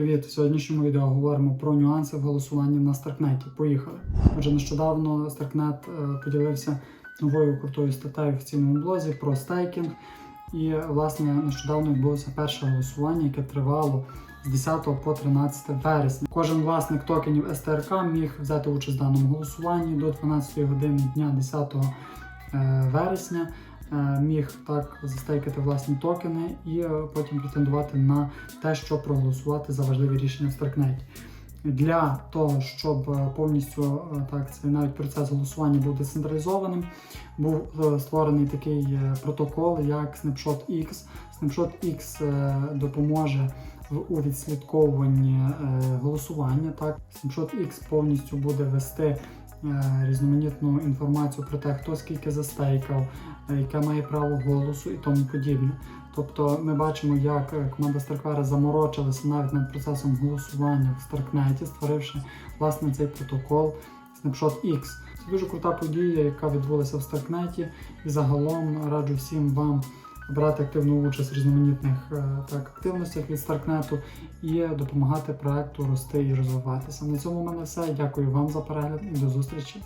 Привіт! Сьогоднішньому відео говоримо про нюанси в голосуванні на Старкнеті. Поїхали. Отже, нещодавно Старкнет поділився новою крутою статтею в офіційному блозі про стейкінг. І власне нещодавно відбулося перше голосування, яке тривало з 10 по 13 вересня. Кожен власник токенів СТРК міг взяти участь в даному голосуванні до 12 години дня 10 е, вересня. Е, Міг так застейкати власні токени і е, потім претендувати на те, щоб проголосувати за важливі рішення в Старкнеті. Для того, щоб е, повністю так цей навіть процес голосування був децентралізованим, був створений такий протокол, як Snapshot X. Snapshot X допоможе у відслідковуванні голосування. Так, Snapshot X повністю буде вести різноманітну інформацію про те, хто скільки застейкав, е, яке має право голосу і тому подібне. Тобто ми бачимо, як е, команда Старквера заморочилася навіть над процесом голосування в Старкнеті, створивши власне цей протокол Snapshot X. Це дуже крута подія, яка відбулася в Старкнеті. І загалом раджу всім вам брати активну участь в різноманітних е, так, активностях від Старкнету і допомагати проекту рости і розвиватися. На цьому в мене все. Дякую вам за перегляд і до зустрічі.